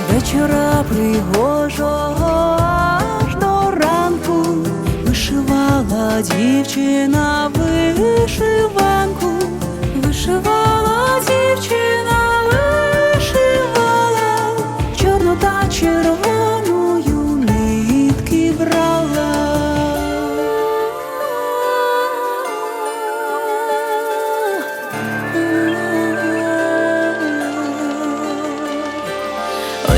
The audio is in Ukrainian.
вечора пригожого аж до ранку вишивала дівчина вишиванку, вишивала дівчина, вишивала, чорну та червоною нитки брала.